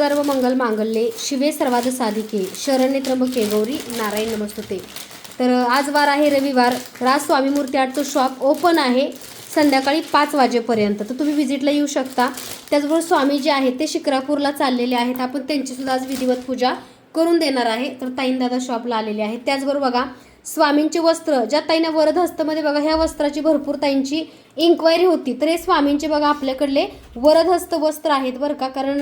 सर्व मंगल मांगल्ये शिवे सर्वाद साधिके शरण्य त्र्यंबके गौरी नारायण नमस्तुते. तर आज वार आहे रविवार. राज स्वामी मूर्ती आर्टचं शॉप ओपन आहे संध्याकाळी पाच वाजेपर्यंत. तर तुम्ही व्हिजिटला येऊ शकता. त्याचबरोबर स्वामी जे आहेत ते शिक्रापूरला चाललेले आहेत. आपण त्यांचीसुद्धा आज विधिवत पूजा करून देणार आहे. तर ताईंदादा शॉपला आलेले आहेत. त्याचबरोबर बघा स्वामींचे वस्त्र ज्या ताईंना वरद हस्तमध्ये बघा ह्या वस्त्राची भरपूर ताईंची इन्क्वायरी होती. तर हे स्वामींचे बघा आपल्याकडले वरदहस्त वस्त्र आहेत बरं का. कारण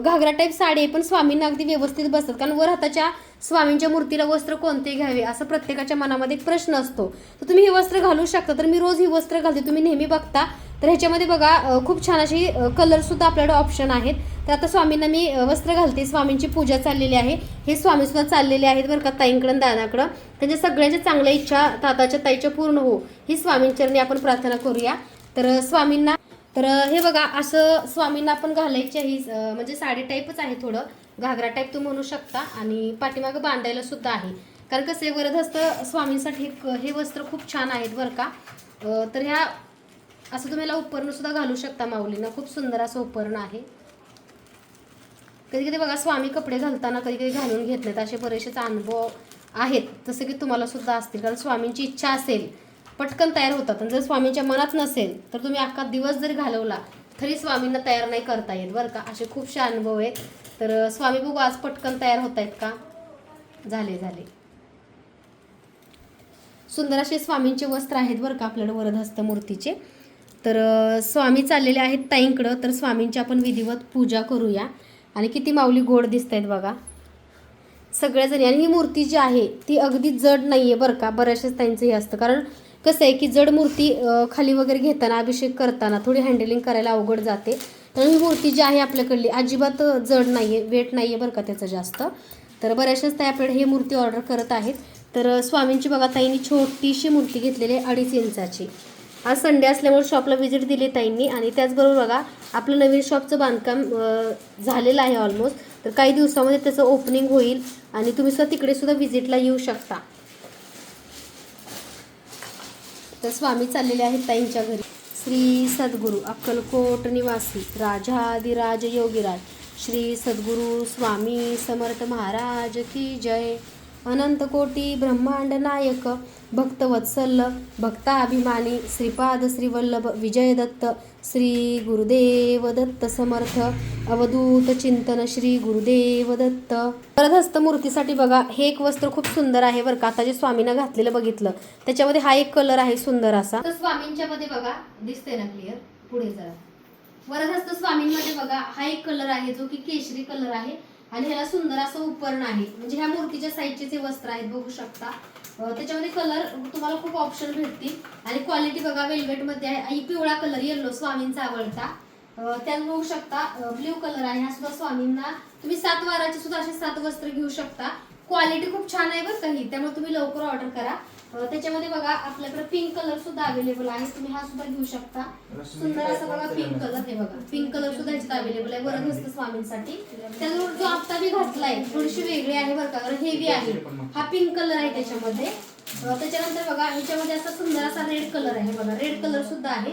घागरा टाईप साडी पण स्वामींना अगदी व्यवस्थित बसतात. कारण वर हाताच्या स्वामींच्या मूर्तीला वस्त्र कोणते घ्यावे असं प्रत्येकाच्या मनामध्ये एक प्रश्न असतो. तर तुम्ही हे वस्त्र घालू शकता. तर मी रोज ही वस्त्र घालते. तुम्ही नेहमी बघता तर ह्याच्यामध्ये बघा खूप छान अशी कलरसुद्धा आपल्याकडे ऑप्शन आहेत. तर आता स्वामींना मी वस्त्र घालते. स्वामींची पूजा चाललेली आहे. हे स्वामीसुद्धा चाललेले आहेत बरं का ताईंकडं दादाकडं. त्यांच्या सगळ्यांच्या चांगल्या इच्छा ताताच्या ताईच्या पूर्ण हो. ही स्वामींचरणी आपण प्रार्थना करूया. तर स्वामींना तर हे बघा असं स्वामींना आपण घालायची ही म्हणजे साडी टाईपच आहे थोडं. घागरा टाईप तू म्हणू शकता. आणि पाठीमागं बांधायला सुद्धा आहे. कारण कसं आहे वरदहस्त स्वामींसाठी हे हे वस्त्र खूप छान आहेत बरं का. तर ह्या असं तुम्ही याला उपकरण सुद्धा घालू शकता माऊलीनं. खूप सुंदर असं उपकरण आहे. कधी कधी बघा स्वामी कपडे घालताना कधी कधी घालून घेत नाहीत असे बरेचसेच अनुभव आहेत. जसं की तुम्हाला सुद्धा असतील. कारण स्वामींची इच्छा असेल पटकन तयार होतात. आणि जर स्वामींच्या मनात नसेल तर तुम्ही अख्खा दिवस जरी घालवला तरी स्वामींना तयार नाही करता येत बरं का. असे खूपसे अनुभव आहेत. तर स्वामी बघू आज पटकन तयार होत आहेत का? झाले झाले. सुंदर असे स्वामींचे वस्त्र आहेत बरं का आपल्याकडे वरदहस्त मूर्तीचे. तर स्वामी चाललेले आहेत ताईंकडं तर स्वामींची आपण विधिवत पूजा करूया. आणि किती माऊली गोड दिसत आहेत बघा. सगळ्याजणी आणि ही मूर्ती जी आहे ती अगदी जड नाही आहे बरं का? बऱ्याचशाच ताईंचं हे असतं. कारण कसं आहे की जड मूर्ती खाली वगैरे घेताना अभिषेक करताना थोडी हँडलिंग करायला अवघड जाते. तर ही मूर्ती जी आहे आपल्याकडली अजिबात जड नाही आहे वेट नाही आहे बरं का त्याचं जास्त. तर बऱ्याचशाच ताई आपल्याकडे ही मूर्ती ऑर्डर करत आहेत. तर स्वामींची बघा ताईंनी छोटीशी मूर्ती घेतलेली आहे अडीच इंचाची. आज संडे असल्यामुळे शॉपला व्हिजिट दिली ताईंनी. आणि त्याचबरोबर बघा आपलं नवीन शॉपचं बांधकाम झालेलं आहे ऑलमोस्ट तर काही दिवसामध्ये त्याचं ओपनिंग होईल आणि तुम्ही सुद्धा तिकडे सुद्धा व्हिजिटला येऊ शकता. तर स्वामी चाललेले आहेत ताईंच्या घरी. श्री सद्गुरू अक्कलकोट निवासी राजाधिराज योगीराज. श्री सद्गुरू स्वामी समर्थ महाराज की जय. अनंत कोटी ब्रह्मांड नायक भक्तवत्सल भक्ताभिमानी श्रीपाद श्रीवल्लभ विजयदत्त श्री गुरुदेव दत्त समर्थ अवधूत चिंतन श्री गुरुदेव दत्त. वरदहस्त मूर्तीसाठी बघा हे एक वस्त्र खूप सुंदर आहे बरं का. आता जे स्वामीनं घातलेलं बघितलं त्याच्यामध्ये हा एक कलर आहे सुंदर असा. तर स्वामींच्या मध्ये बघा दिसते ना क्लिअर पुढे जरा. वरदहस्त स्वामींमध्ये बघा हा एक कलर आहे जो की केशरी कलर आहे. आणि ह्याला सुंदर असं उपकरण आहे. म्हणजे ह्या मूर्तीच्या साईजचे जे वस्त्र आहेत बघू शकता. त्याच्यामध्ये कलर तुम्हाला खूप ऑप्शन भेटतील. आणि क्वालिटी बघा वेल्वेटमध्ये आहे. आणि पिवळा कलर येलो स्वामींचा आवडता. त्यात बघू शकता ब्ल्यू कलर आहे. हा सुद्धा स्वामींना तुम्ही सात वाराचे सुद्धा असे सात वस्त्र घेऊ शकता. क्वालिटी खूप छान आहे बरं काही त्यामुळे तुम्ही लवकर ऑर्डर करा. त्याच्यामध्ये बघा आपल्याकडे पिंक कलर सुद्धा अवेलेबल आहे. तुम्ही हा सुद्धा घेऊ शकता. सुंदर असा बघा पिंक कलर हे बघा. पिंक कलर सुद्धा ह्याच्यात अवेलेबल आहे. वरदहस्त स्वामींसाठी. त्याच्यावर जो आता मी घातलाय थोडीशी वेगळी आहे बरं का. हेवी आहे. हा पिंक कलर आहे त्याच्यामध्ये. त्याच्यानंतर बघा ह्याच्यामध्ये असा सुंदर असा रेड कलर आहे बघा. रेड कलर सुद्धा आहे.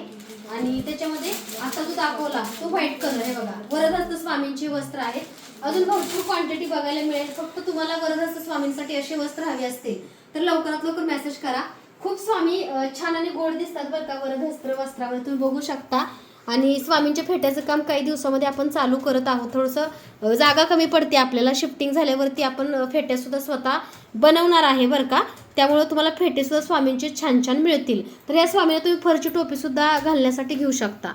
आणि त्याच्यामध्ये आता जो दाखवला तो व्हाईट कलर आहे बघा. वरदहस्त स्वामींचे वस्त्र आहेत. अजून भरपूर क्वांटिटी बघायला मिळेल. फक्त तुम्हाला वरदहस्त स्वामींसाठी असे वस्त्र हवे असतील तर लवकरात लवकर मेसेज करा. खूप स्वामी छान आणि गोड दिसतात बरं का वरदहस्त वस्त्रावर. तुम्ही बघू शकता. आणि स्वामींच्या फेट्याचं काम काही दिवसामध्ये आपण चालू करत आहोत. थोडंसं जागा कमी पडते आपल्याला. शिफ्टिंग झाल्यावरती आपण फेट्यासुद्धा स्वतः बनवणार आहे बरं का. त्यामुळे तुम्हाला फेटेसुद्धा स्वामींचे छान छान मिळतील. तर या स्वामीला तुम्ही फरची टोपीसुद्धा घालण्यासाठी घेऊ शकता.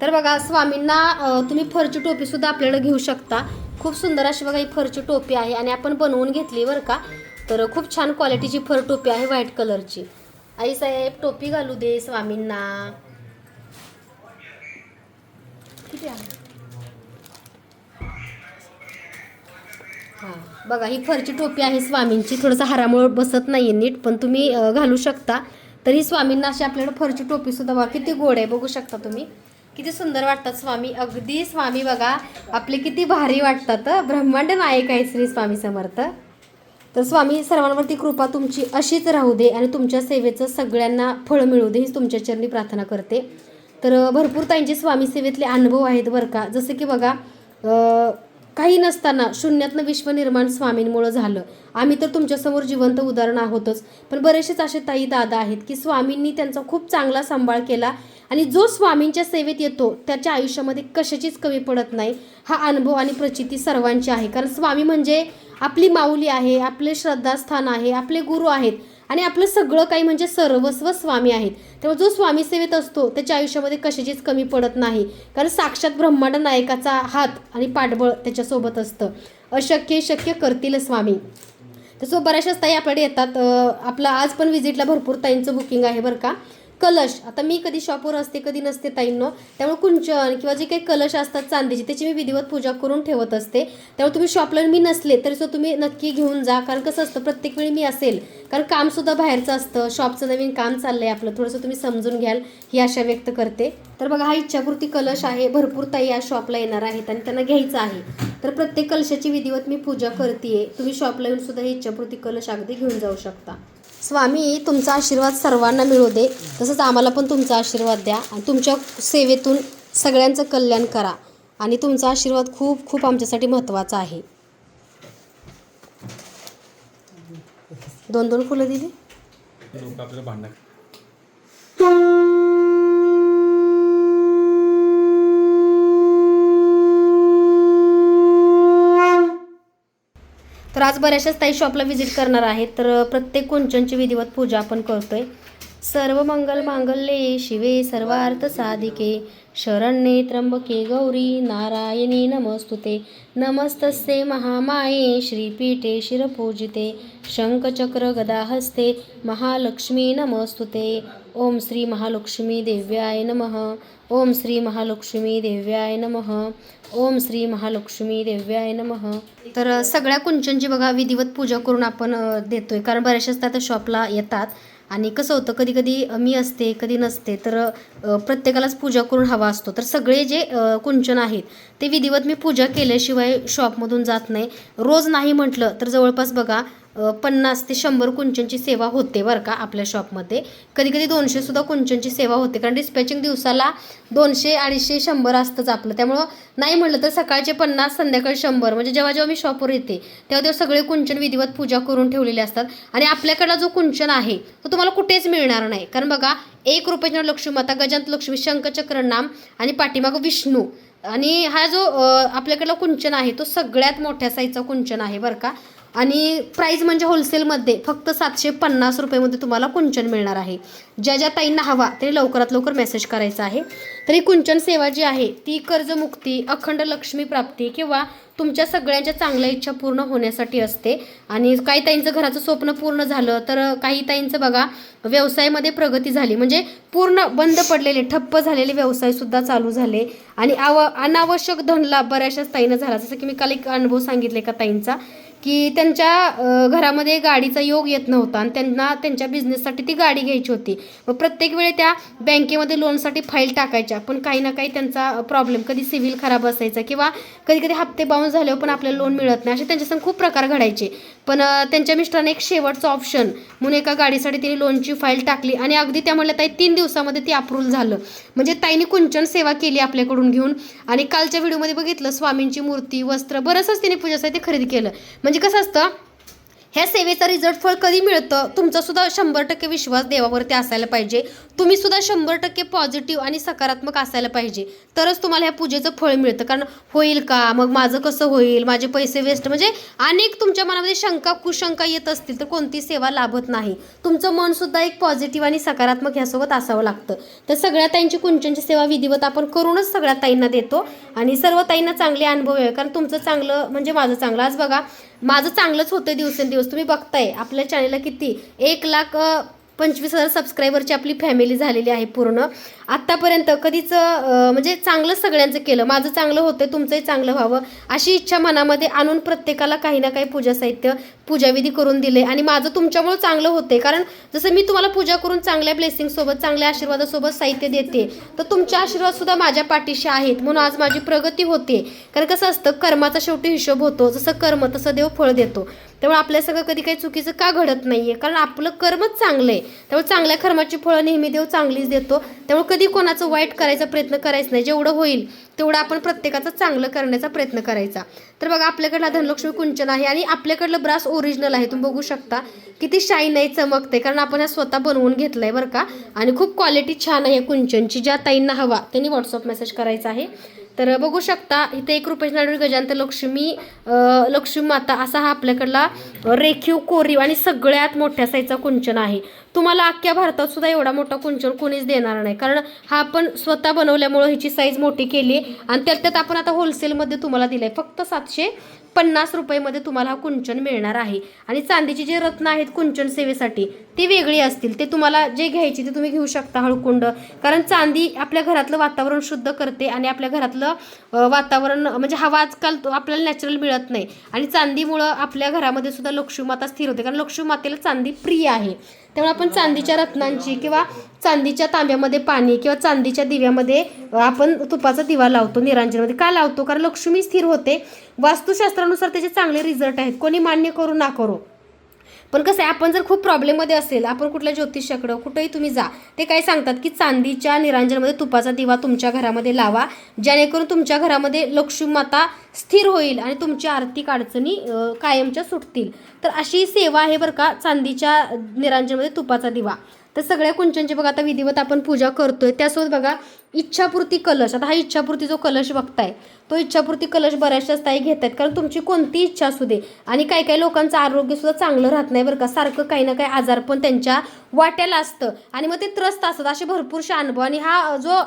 तर बघा स्वामींना तुम्ही फरची टोपीसुद्धा आपल्याला घेऊ शकता. खूप सुंदर अशी बघा ही फरची टोपी आहे आणि आपण बनवून घेतली बरं का. तर खूप छान क्वालिटीची फर टोपी आहे व्हाईट कलरची. आई साहेब टोपी घालू दे स्वामींना. आहे? हां बघा ही फरची टोपी आहे स्वामींची. थोडंसं हारामुळं बसत नाही आहे नीट पण तुम्ही घालू शकता. तरी स्वामींना अशी आपल्याकडे फरची टोपी सुद्धा बघा किती गोड आहे बघू शकता तुम्ही. किती सुंदर वाटतात स्वामी. अगदी स्वामी बघा आपले किती भारी वाटतात ब्रह्मांड नायक आहे श्री स्वामी समर्थ. तर स्वामी सर्वांवरती कृपा तुमची अशीच राहू दे आणि तुमच्या सेवेचं सगळ्यांना फळ मिळू दे हीच तुमच्या चरणी प्रार्थना करते. तर भरपूर ताईंचे स्वामी सेवेतले अनुभव आहेत बरं का. जसं की बघा काही नसताना शून्यातनं विश्व निर्माण स्वामींमुळं झालं. आम्ही तर तुमच्यासमोर जिवंत उदाहरण आहोतच. पण बरेचसेच असे ताई दादा आहेत की स्वामींनी त्यांचा खूप चांगला सांभाळ केला आणि जो स्वामींच्या सेवेत येतो त्याच्या आयुष्यामध्ये कशाचीच कमी पडत नाही. हा अनुभव आणि प्रचिती सर्वांची आहे. कारण स्वामी म्हणजे आपली माऊली आहे आपले श्रद्धास्थान आहे आपले गुरु आहेत आणि आपलं सगळं काही म्हणजे सर्वस्व स्वामी आहेत. तेव्हा जो स्वामी सेवेत असतो त्याच्या आयुष्यामध्ये कशाचीच कमी पडत नाही. कारण साक्षात ब्रह्मांड नायकाचा हात आणि पाठबळ त्याच्यासोबत असतं. अशक्य शक्य करतील स्वामी. तसं बऱ्याचशाच ताई आपल्याकडे येतात. आपला आपलं आज पण व्हिजिटला भरपूर ताईंचं बुकिंग आहे बरं का. कलश. आता मी कधी शॉपवर असते कधी नसते ताईंनो. त्यामुळे कुंचन किंवा जे काही कलश असतात चांदीचे त्याची मी विधिवत पूजा करून ठेवत असते. त्यामुळे तुम्ही शॉपला मी नसले तरी सुद्धा तुम्ही नक्की घेऊन जा. कारण कसं असतं प्रत्येक वेळी मी असेल कारण कामसुद्धा बाहेरचं असतं. शॉपचं नवीन काम चाललं आहे आपलं. थोडंसं तुम्ही समजून घ्याल ही आशा व्यक्त करते. तर बघा हा इच्छापूर्ती कलश आहे. भरपूर ताई या शॉपला येणार आहेत आणि त्यांना घ्यायचं आहे. तर प्रत्येक कलशाची विधिवत मी पूजा करते तुम्ही शॉपला येऊन सुद्धा ही इच्छापूर्ती कलश अगदी घेऊन जाऊ शकता. स्वामी तुमचा आशीर्वाद सर्वांना मिळू दे. तसंच आम्हाला पण तुमचा आशीर्वाद द्या आणि तुमच्या सेवेतून सगळ्यांचं कल्याण करा. आणि तुमचा आशीर्वाद खूप खूप आमच्यासाठी महत्त्वाचा आहे. दोन दोन फुलं दिली लोक आपल्याला भांडणार तर आज बऱ्याचशाच ताई शॉपला व्हिजिट करणार आहेत. तर प्रत्येक कुंचनची विधिवत पूजा आपण करतोय. सर्व मंगल मांगल्ये शिवे सर्वार्थ साधिके. शरण्ये त्र्यंबके गौरी नारायणी नमस्तुते. नमस्तस्ते महामाये श्रीपीठे शिरपूजिते. शंखचक्र गदाहस्ते महालक्ष्मी नमस्तुते. ओम श्री महालक्ष्मी देव्याय नमः। ओम श्री महालक्ष्मी देव्याय नमः। ओम श्री महालक्ष्मी देव्याय नमः। तर सगळ्या कुंचनची बघा विधिवत पूजा करून आपण देतोय. कारण बऱ्याचशाच त्या शॉपला येतात. आणि कसं होतं कधी कधी मी असते कधी नसते तर प्रत्येकालाच पूजा करून हवा असतो. तर सगळे जे कुंचन आहेत ते विधिवत मी पूजा केल्याशिवाय शॉपमधून जात नाही. रोज नाही म्हटलं तर जवळपास बघा पन्नास ते शंभर कुंचनची सेवा होते बरं का आपल्या शॉपमध्ये. कधी कधी दोनशेसुद्धा कुंचनची सेवा होते कारण डिस्पॅचिंग दिवसाला दोनशे अडीचशे शंभर असतंच आपलं. त्यामुळं नाही म्हटलं तर सकाळचे पन्नास संध्याकाळी शंभर. म्हणजे जेव्हा जेव्हा मी शॉपवर येते तेव्हा तेव्हा सगळे कुंचन विधिवत पूजा करून ठेवलेले असतात. आणि आपल्याकडला जो कुंचन आहे तो तुम्हाला कुठेच मिळणार नाही. कारण बघा एक रुपयाच्या लक्ष्मीमाता गजांत लक्ष्मी शंखचक्र नाम आणि पाठीमाग विष्णू. आणि हा जो आपल्याकडला कुंचन आहे तो सगळ्यात मोठ्या साईजचा कुंचन आहे बरं का. आणि प्राईज म्हणजे होलसेलमध्ये फक्त सातशे पन्नास रुपयेमध्ये तुम्हाला कुंचन मिळणार आहे. ज्या ज्या ताईंना हवा ते लवकरात लवकर मेसेज करायचा आहे. तर ही कुंचन सेवा जी आहे ती कर्जमुक्ती अखंड लक्ष्मी प्राप्ती किंवा तुमच्या सगळ्यांच्या चांगल्या इच्छा पूर्ण होण्यासाठी असते. आणि काही ताईंचं घराचं स्वप्न पूर्ण झालं तर काही ताईंचं बघा व्यवसायामध्ये प्रगती झाली. म्हणजे पूर्ण बंद पडलेले ठप्प झालेले व्यवसायसुद्धा चालू झाले. आणि आव अनावश्यक धनलाभ बऱ्याचशाच ताईनं झाला. जसं की मी काल एक अनुभव सांगितले का ताईंचा? की त्यांच्या घरामध्ये गाडीचा योग येत नव्हता आणि त्यांना त्यांच्या बिझनेससाठी ती गाडी घ्यायची होती. मग प्रत्येक वेळी त्या बँकेमध्ये लोनसाठी फाईल टाकायच्या. पण काही ना काही त्यांचा प्रॉब्लेम कधी सिव्हिल खराब असायचा किंवा कधी कधी हप्ते बाउन्स झाल्यावर पण आपल्याला लोन मिळत नाही. असे त्यांच्यासंग खूप प्रकार घडायचे. पण त्यांच्या मिस्टरांनी एक शेवटचं ऑप्शन म्हणून एका गाडीसाठी तिने लोनची फाईल टाकली आणि अगदी त्या म्हणल्या ताई तीन दिवसामध्ये ती अप्रूव्ह झालं. म्हणजे ताईने कुंचन सेवा केली आपल्याकडून घेऊन आणि कालच्या व्हिडिओमध्ये बघितलं स्वामींची मूर्ती वस्त्र बरंच तिने पूजासाठी खरेदी केलं. म्हणजे म्हणजे कसं असतं ह्या सेवेचा रिझल्ट फळ कधी मिळतं तुमचासुद्धा शंभर टक्के विश्वास देवावरती असायला पाहिजे. तुम्ही सुद्धा शंभर टक्के पॉझिटिव्ह आणि सकारात्मक असायला पाहिजे. तरच तुम्हाला ह्या पूजेचं फळ मिळतं. कारण होईल का? मग माझं कसं होईल? माझे पैसे वेस्ट म्हणजे अनेक तुमच्या मनामध्ये शंका कुशंका येत असतील तर कोणती सेवा लाभत नाही. तुमचं मनसुद्धा एक पॉझिटिव्ह आणि सकारात्मक ह्यासोबत असावं लागतं. तर सगळ्या ताईंची कुंचनची सेवा विधिवत आपण करूनच सगळ्या ताईंना देतो. आणि सर्व ताईंना चांगले अनुभव आहे कारण तुमचं चांगलं म्हणजे माझं चांगलं. आज बघा माझं चांगलंच होतं दिवसेंदिवस. तुम्ही बघताय आपल्या चॅनेलला किती? एक लाख पंचवीस हजार सबस्क्रायबरची आपली फॅमिली झालेली आहे पूर्ण. आत्तापर्यंत कधीच म्हणजे चांगलं सगळ्यांचं केलं. माझं चांगलं होतं तुमचंही चांगलं व्हावं. अशी इच्छा मनामध्ये आणून प्रत्येकाला काही ना काही पूजा साहित्य पूजाविधी करून दिले. आणि माझं तुमच्यामुळं चांगलं होते. कारण जसं मी तुम्हाला पूजा करून चांगल्या ब्लेसिंगसोबत चांगल्या आशीर्वादासोबत साहित्य देते तर तुमचे आशीर्वादसुद्धा माझ्या पाठीशी आहेत. म्हणून आज माझी प्रगती होते. कारण कसं असतं कर्माचा शेवटी हिशोब होतो. जसं कर्म तसं देव फळ देतो. त्यामुळे आपल्या सगळं कधी काही चुकीचं का घडत नाही आहे कारण आपलं कर्मच चांगलं आहे. त्यामुळे चांगल्या कर्माची फळं नेहमी देव चांगलीच देतो. त्यामुळे कधी कोणाचं वाईट करायचा प्रयत्न करायचा नाही. जेवढं होईल तेवढं आपण प्रत्येकाचं चांगलं करण्याचा प्रयत्न करायचा. तर बघा आपल्याकडला धनलक्ष्मी कुंचन आहे आणि आपल्याकडलं ब्रास ओरिजिनल आहे. तुम्ही बघू शकता किती शाईन आहे चमकते कारण आपण हा स्वतः बनवून घेतलंय बरं का. आणि खूप क्वालिटी छान आहे कुंचनची. ज्या ताईंना हवा त्यांनी व्हॉट्सअप मेसेज करायचा आहे. तर बघू शकता इथे एक रुपयाची नाडू गजांत लक्ष्मी लक्ष्मी माता असा हा आपल्याकडला रेखीव कोरीव आणि सगळ्यात मोठ्या साईजचा कुंचन आहे. तुम्हाला अख्ख्या भारतात सुद्धा एवढा मोठा कुंचन कोणीच देणार नाही. कारण हा आपण स्वतः बनवल्यामुळं ह्याची साईज मोठी केली आहे आणि त्यात त्यात आपण आता होलसेलमध्ये तुम्हाला दिलं आहे फक्त सातशे पन्नास रुपयेमध्ये तुम्हाला हा कुंचन मिळणार आहे. आणि चांदीची जे रत्न आहेत कुंचन सेवेसाठी ते वेगळी असतील. ते तुम्हाला जे घ्यायची ते तुम्ही घेऊ शकता हळकुंड. कारण चांदी आपल्या घरातलं वातावरण शुद्ध करते आणि आपल्या घरातलं वातावरण म्हणजे हवा आजकाल तो आपल्याला नॅचरल मिळत नाही. आणि चांदीमुळं आपल्या घरामध्ये सुद्धा लक्ष्मीमाता स्थिर होते. कारण लक्ष्मीमातेला चांदी प्रिय आहे. त्यामुळे आपण चांदीच्या रत्नांची किंवा चांदीच्या तांब्यामध्ये पाणी किंवा चांदीच्या दिव्यामध्ये आपण तुपाचा दिवा लावतो निरांजनमध्ये. का लावतो? कारण लक्ष्मी स्थिर होते. वास्तुशास्त्रानुसार त्याचे चांगले रिझल्ट आहेत. कोणी मान्य करू ना करू? पण कसं आहे आपण जर खूप प्रॉब्लेममध्ये असेल आपण कुठल्या ज्योतिषाकडं कुठंही तुम्ही जा ते काय सांगतात की चांदीच्या निरांजनमध्ये तुपाचा दिवा तुमच्या घरामध्ये लावा जेणेकरून तुमच्या घरामध्ये लक्ष्मी माता स्थिर होईल आणि तुमची आर्थिक अडचणी कायमच्या सुटतील. तर अशी सेवा आहे बरं का चांदीच्या निरांजनमध्ये तुपाचा दिवा. तर सगळ्या कुंचनची बघा आता विधिवत आपण पूजा करतोय त्यासोबत बघा इच्छापूर्ती कलश आता हा इच्छापूर्ती जो कलश बघताय तो इच्छापूर्ती कलश बऱ्याचशाच ताई घेत आहेत कारण तुमची कोणती इच्छा असू दे आणि काही काही लोकांचं आरोग्यसुद्धा चांगलं राहत नाही बरं का. सारखं काही ना काही आजार पण त्यांच्या वाट्याला असतं. आणि मग ते त्रस्त असतात. असे भरपूरसे अनुभव. आणि हा जो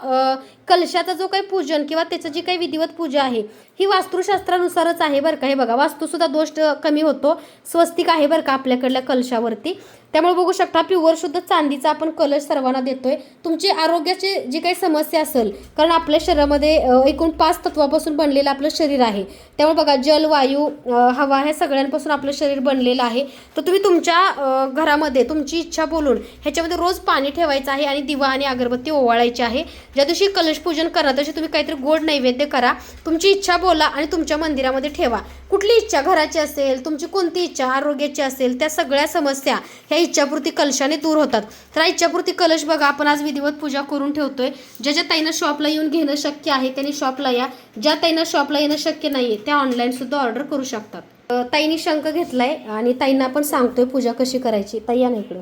कलशाचा जो काही पूजन किंवा त्याचं जी काही विधिवत पूजा आहे ही वास्तुशास्त्रानुसारच आहे बरं का. हे बघा वास्तूसुद्धा दोष कमी होतो. स्वस्तिक आहे बरं का आपल्याकडल्या कलशावरती. त्यामुळे बघू शकता प्युअर शुद्ध चांदीचा आपण कलश सर्वांना देतोय. तुमची आरोग्याची जी काही समस्या असेल. कारण आपल्या शरीरामध्ये एकूण पाच तत्वापासून बनलेलं आपलं शरीर आहे. त्यामुळे बघा जल वायू हवा ह्या सगळ्यांपासून आपलं शरीर बनलेलं आहे. तर तुम्ही तुमच्या घरामध्ये तुमची इच्छा बोलून ह्याच्यामध्ये रोज पाणी ठेवायचं आहे आणि दिवा आणि अगरबत्ती ओवाळायची आहे. ज्या दिवशी कलश पूजन करा तशी तुम्ही काहीतरी गोड नैवेद्य करा. तुमची इच्छा बोला आणि तुमच्या मंदिरामध्ये ठेवा. कुठली इच्छा घराची असेल तुमची कोणती इच्छा आरोग्याची असेल त्या सगळ्या समस्या ह्या इच्छापूर्ती कलशाने दूर होतात. तर इच्छापूर्ती कलश बघा आपण आज विधिवत पूजा करून ठेवतोय. ज्या ज्या ताईनं शॉपला येऊन घेणं शक्य आहे त्यांनी शॉपला या. ज्या ताईनं शॉपला येणं शक्य नाही आहे त्या ऑनलाईन सुद्धा ऑर्डर करू शकतात. अ, ताईंनी शंख घेतलाय आणि ताईंना आपण सांगतोय पूजा कशी करायची. ताई या ना इकडं.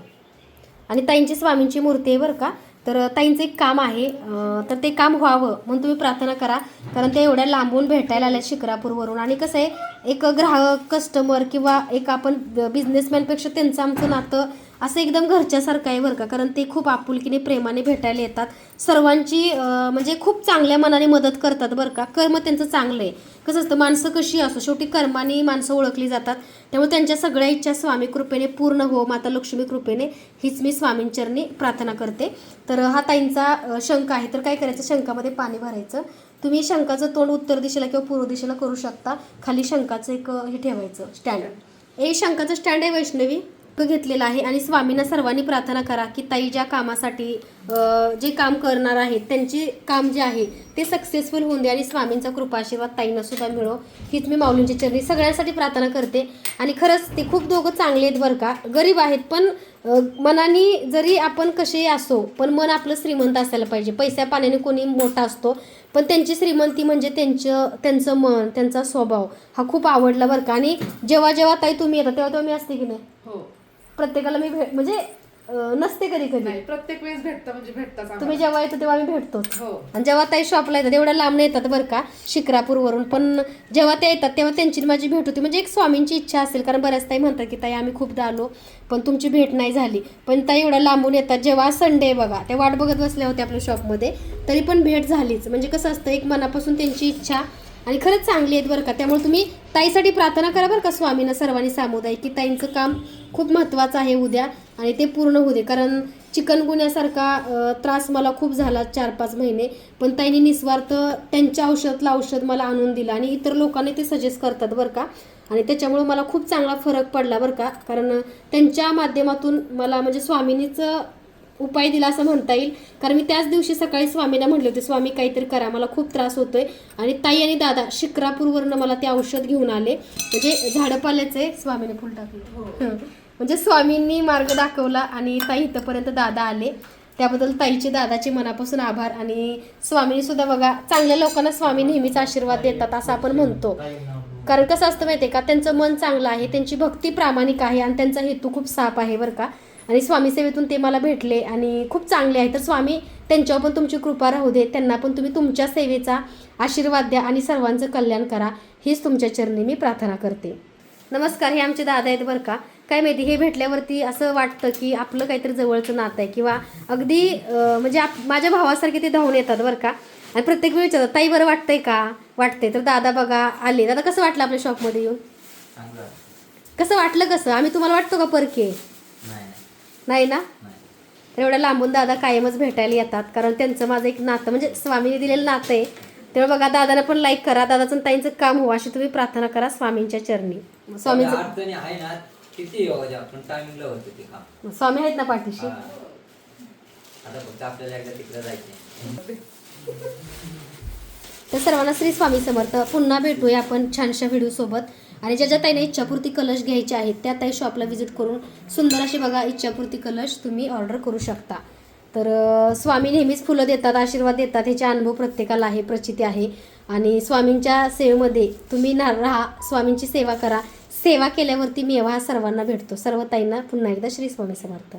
आणि ताईंची स्वामींची मूर्ती आहे बरं का. तर ताईंचं एक काम आहे. तर ते काम व्हावं म्हणून तुम्ही प्रार्थना करा. कारण ते एवढ्या लांबून भेटायला आल्या शिकरापूरवरून आणि कसं आहे एक ग्राहक कस्टमर किंवा एक आपण बिझनेसमॅनपेक्षा त्यांचं आमचं नातं असं एकदम घरच्यासारखं आहे बरं का. कारण ते खूप आपुलकीने प्रेमाने भेटायला येतात. सर्वांची म्हणजे खूप चांगल्या मनाने मदत करतात बरं का. कर्म त्यांचं चांगलं आहे. कसं असतं माणसं कशी असो शेवटी कर्माने माणसं ओळखली जातात. त्यामुळे त्यांच्या सगळ्या इच्छा स्वामी कृपेने पूर्ण हो माता लक्ष्मी कृपेने हीच मी स्वामींचरणी प्रार्थना करते. तर हा ताईंचा शंका शंख आहे. तर काय करायचं शंखामध्ये पाणी भरायचं. तुम्ही शंखाचं तोंड उत्तर दिशेला किंवा पूर्व दिशेला करू शकता. खाली शंखाचं एक हे ठेवायचं स्टँड. हे शंखाचं स्टँड आहे वैष्णवी. घेतलेला आहे आणि स्वामींना सर्वांनी प्रार्थना करा की ताई ज्या कामासाठी जे काम करणार आहेत त्यांचे काम जे आहे ते सक्सेसफुल होऊन दे आणि स्वामींचा कृपा आशीर्वाद ताईंना सुद्धा मिळो. हीच मी माऊलींच्या चरणी सगळ्यांसाठी प्रार्थना करते. आणि खरंच ते खूप दोघं चांगले आहेत बरं का. गरीब आहेत पण मनाने जरी आपण कसेही असो पण मन आपलं श्रीमंत असायला पाहिजे. पैसा पाण्याने कोणी मोठा असतो पण त्यांची श्रीमंती म्हणजे त्यांचं त्यांचं मन त्यांचा स्वभाव हा खूप आवडला बरं का. आणि जेव्हा जेव्हा ताई तुम्ही येता तेव्हा तेव्हा मी असते की नाही? हो. प्रत्येकाला मी भेट म्हणजे नसते कधी कधी. नाही प्रत्येक वेळेस भेटतं म्हणजे भेटताच तुम्ही. जेव्हा येतो तेव्हा आम्ही भेटतो. हो. आणि जेव्हा ताई शॉपला येतात एवढ्या लांब येतात बरं का शिक्रापूरवरून पण जेव्हा ते येतात तेव्हा त्यांची आणि माझी भेट होती. म्हणजे एक स्वामींची इच्छा असेल कारण बऱ्याच ताई म्हणतात की ताई आम्ही खूपदा आलो पण तुमची भेट नाही झाली. पण ताई एवढ्या लांबून येतात. जेव्हा संडे बघा त्या वाट बघत बसल्या होत्या आपल्या शॉपमध्ये तरी पण भेट झालीच. म्हणजे कसं असतं एक मनापासून त्यांची इच्छा आणि खरंच चांगली आहेत बरं का. त्यामुळे तुम्ही ताईसाठी प्रार्थना करा बरं का स्वामींना सर्वांनी सामुदायिक की ताईंचं काम खूप महत्त्वाचं आहे उद्या आणि ते पूर्ण होऊ दे. कारण चिकनगुन्यासारखा त्रास मला खूप झाला चार पाच महिने. पण ताईंनी निस्वार्थ त्यांच्या औषधातलं औषध मला आणून दिलं आणि इतर लोकांनी ते सजेस्ट करतात बरं का. आणि त्याच्यामुळं मला खूप चांगला फरक पडला बरं का. कारण त्यांच्या माध्यमातून मला म्हणजे स्वामिनीचं उपाय दिला असं म्हणता येईल. कारण मी त्याच दिवशी सकाळी स्वामींना म्हणले होते स्वामी काहीतरी करा मला खूप त्रास होतोय. आणि ताई आणि दादा शिक्रापूरवरनं मला ते औषध घेऊन आले. म्हणजे झाडपाल्याचं स्वामीने फुल टाकलं. हं. म्हणजे स्वामींनी मार्ग दाखवला आणि ताई इथंपर्यंत दादा आले. त्याबद्दल ताईचे दादाचे मनापासून आभार. आणि स्वामींनी सुद्धा बघा चांगल्या लोकांना स्वामी नेहमीच आशीर्वाद देतात असं आपण म्हणतो. कारण कसं असतं माहिती आहे का? त्यांचं मन चांगलं आहे त्यांची भक्ती प्रामाणिक आहे आणि त्यांचा हेतू खूप साफ आहे बरं का? आणि स्वामी सेवेतून ते मला भेटले आणि खूप चांगले आहे. तर स्वामी त्यांच्यावर पण तुमची कृपा राहू दे. त्यांना पण तुम्ही तुमच्या सेवेचा आशीर्वाद द्या आणि सर्वांचं कल्याण करा. हीच तुमच्या चरणी मी प्रार्थना करते. नमस्कार हे आमचे दादा आहेत बरं का? काय माहिती हे भेटल्यावरती असं वाटतं की आपलं काहीतरी जवळचं नातं आहे किंवा अगदी म्हणजे आप माझ्या भावासारखे ते धावून येतात बरं का? आणि प्रत्येक वेळी विचारतात ताई बरं वाटतंय का? वाटतंय. तर दादा बघा आले. दादा कसं वाटलं आपल्या शॉपमध्ये येऊन? कसं वाटलं कसं? आम्ही तुम्हाला वाटतो का परके? नाही ना? एवढ्या लांबून दादा कायमच भेटायला येतात. कारण त्यांचं माझं एक नातं म्हणजे स्वामीने दिलेलं नातं आहे. तेव्हा बघा दादाला पण लाईक करा. दादाचं ताईंचं काम हो अशी तुम्ही प्रार्थना करा स्वामींच्या चरणी. स्वामींचं काम. स्वामी आहेत ना पाठीशी? तर सर्वांना श्री स्वामी समर्थ. पुन्हा भेटूया आपण छानशा व्हिडिओसोबत आणि ज्या ज्या ताईने इच्छापूर्ती कलश घ्यायचे आहेत त्या ताई शॉपला व्हिजिट करून सुंदर असे बघा इच्छापूर्ती कलश तुम्ही ऑर्डर करू शकता. तर स्वामी नेहमीच फुलं देतात आशीर्वाद देतात ह्याचे अनुभव प्रत्येकाला आहे प्रचिती आहे. आणि स्वामींच्या सेवेमध्ये तुम्ही ना राहा स्वामींची सेवा करा. सेवा केल्यावरती मेवा हा सर्वांना भेटतो. सर्व ताईंना पुन्हा एकदा श्री स्वामी समर्थ.